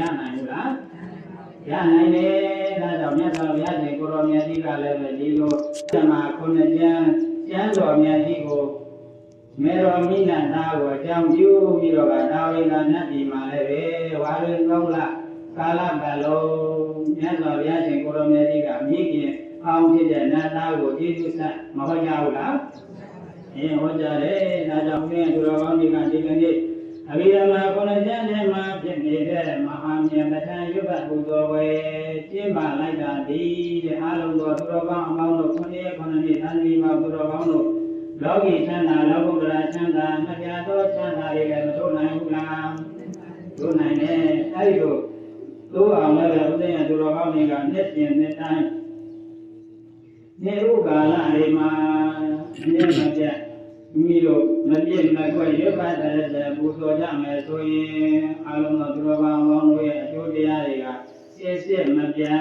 ရနိုင်ဘူးလားရနိုင်တယ်ဒါကြောင့်မြတ်စွာဘုရားရှင်ကိုရောမြတ်ကြီးကလည်းပဲဒီလိုဓမ္မခုနှစ်ကျမ်းကျမ်းတော်မြတ်ကြီးကိုမေတော်မိနသားကိုအကြောင်းပြုပြီးတော့ကတာဝိလာနတ်ပြည်မှာလည်းပဲဝါရင်ကောင်းလားကာလပတ်လုံးမြတ်စွာဘုရားရှင်ကိုရောမြတ်ကြီးကမြည်ခင်အောင်ဖြစ်တဲ့နတ်သားကိုကျေးဇူးဆက်မဟုတ်ကြဘူးလားအင်းဟောကြတယ်ဒါကြောင့်ဘုရားသူတော်ကောင်းတွေကဒီကနေ့အဘိဓမ္မာခုနှစ်ကျမ်းထဲမှာဖြစ်နေတဲ့ မဟာမြတ်မထံရွတ်ပတ်ပူဇော်ဝယ်ကျင့်ပါလိုက်တာဒီတဲ့အားလုံးသောသူတော်ကောင်းအပေါင်းတို့ခုနှစ်ရက်ခုနှစ်နှစ်သံဃာမှာသူတော်ကောင်းတို့လောကီချမ်းသာလောကုတ္တရာချမ်းသာမပြတ်သောချမ်းသာတွေလည်းမထုတ်နိုင်ဘူးလားထုတ်နိုင်တယ်အဲဒီလိုသို့အောင်လည်းဥဒိယသူတော်ကောင်းတွေကနှစ်စဉ်နှစ်တိုင်းနေဥကာလတွေမှာအမြဲမပြတ်မိမိတို့မပြည့်မကွက်ရွတ်ပတ်တဲ့ပူဇော်ကြမယ်ဆိုရင်အလုံးစုံသူတော်ကောင်းပေါင်းတို့ရဲ့အကျိုးတရားတွေက ပြည့်စုံမပြတ်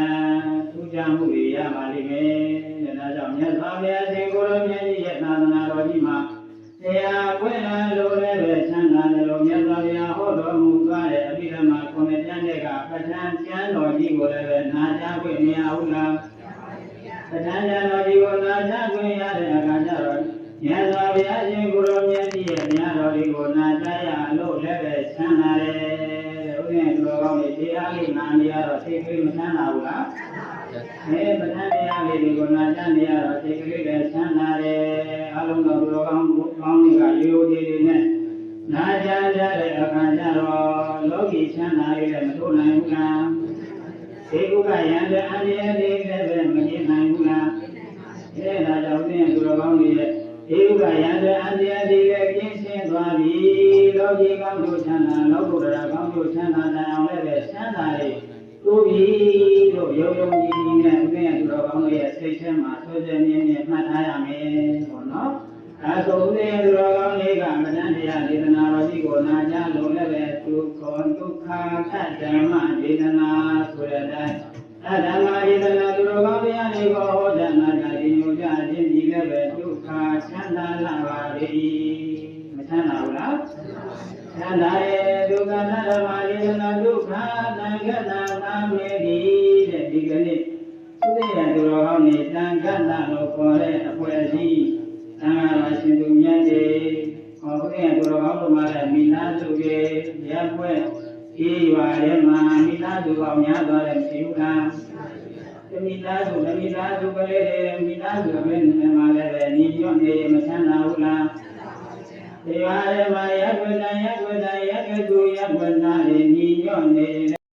ထူးခြားမှုတွေရပါလိမ့်မယ်ဒါကြောင့်မြတ်စွာဘုရားရှင်ကိုရောမြတ်ကြီးရဲ့သာသနာတော်ကြီးမှာတရားပွဲလာလို့လည်းပဲချမ်းသာတယ်လို့မြတ်စွာဘုရားဟောတော်မူသွားတဲ့အဘိဓမ္မာခုနှစ်ကျမ်းတွေကပဋ္ဌာန်းကျမ်းတော်ကြီးကိုလည်းပဲနာကြားခွင့်မရဘူးလားပဋ္ဌာန်းကျမ်းတော်ကြီးကိုနာကြားခွင့်ရတဲ့အခါကျတော့မြတ်စွာဘုရားရှင်ကိုရောမြတ်ကြီးရဲ့တရားတော်တွေကိုနာ တော်ကောင်းတွေတရားလေးနာနေရတော့သိသိမချမ်းသာဘူးလားအဲပဋ္ဌာန်းတရားလေးတွေကိုနာကြားနေရတော့သိသိလည်းချမ်းသာတယ်အလုံးစုံတော်ကောင်းကောင်းတွေကရိုးရိုးလေးတွေနဲ့နာကြားကြတဲ့အခါကျတော့လောကီချမ်းသာတွေလည်းမထုတ်နိုင်ဘူးလားဒီဥက္ကယံတဲ့အန္တရာယ်တွေလည်းပဲမကျင်နိုင်ဘူးလားအဲဒါကြောင့်ဦးဇင်းသူတော်ကောင်းတွေရဲ့ဒီဥက္ကယံတဲ့အန္တရာယ်တွေလည်းကျင်းရှင်းသွားပြီလောကီကောင်းတို့ချမ်းသာလောကုတ္တရာကောင်းတို့ချမ်းသာတဲ့အောင်လည်းပဲချ မ်းသာတွေတိုးပြီလို့ယုံယုံကြည်ကြည်နဲ့ဦးဇင်းသူတော်ကောင်းတွေရဲ့စိတ်ထဲမှာဆွေးဆွေးမြဲမြဲမှတ်ထားရမယ်ပေါ့နော်အဲဆိုဦးဇင်းသူတော်ကောင်းတွေကမတန်တရားဒေသနာတော်ကြီးကိုနာကြားလို့လည်းပဲဒုက္ခဒုက္ခသတ္တမဒေသနာဆိုတဲ့အတိုင်းအဓမ္မဒေသနာသူတော်ကောင်းတရားတွေကိုဟောကြားနာကြရင်ညွှန်ကြားခြင်းဒီလည်းပဲဒုက္ခချမ်းသာလာပါလေမချမ်းသာဘူးလား ချမ်းသာရဲ့ဒုက္ခသတ္တမဒေသနာဒုက္ခသံဃတာသာမေတိတဲ့ဒီကနေ့သုသေယသူတော်ကောင်းနေတန်ခတ်တာလို့ခေါ်တဲ့အဖွဲ့အစည်းသံဃာတော်ရှင်သူမြတ်တွေဟောဘုရားသူတော်ကောင်းတို့မှာလည်းမိသားစုတွေရပ်ပွဲအေးရွာထဲမှာမိသားစုပေါင်းများသွားတယ်မရှိဘူးလားတမိသားစုတမိသားစုကလေးတွေမိသားစုအမေနဲ့မှာလည်းပဲညီညွတ်နေမချမ်းသာဘူးလား ဒီပါရမရပ်ဝဏရပ်ဝဏရပ်ကတူရပ်ဝဏတွေညီညွတ်နေ